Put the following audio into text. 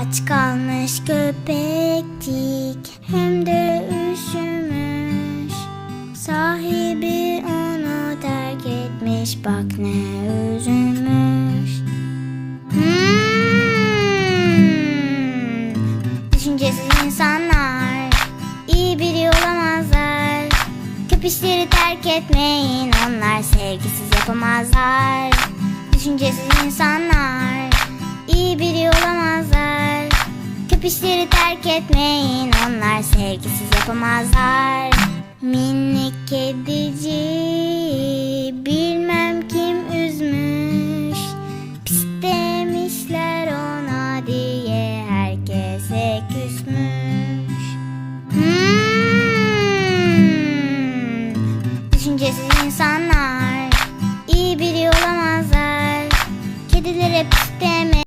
Aç kalmış köpektik hem de üşümüş. Sahibi onu terk etmiş bak ne üzülmüş. Hmm, Düşüncesiz insanlar iyi biri olamazlar. Köpüşleri terk etmeyin onlar sevgisiz yapamazlar. Düşüncesiz insanlar iyi biri olamazlar Köpüşleri terk etmeyin onlar sevgisiz yapamazlar. Minik kedici bilmem kim üzmüş. Pis demişler ona diye herkese küsmüş. Hmm, Düşüncesiz insanlar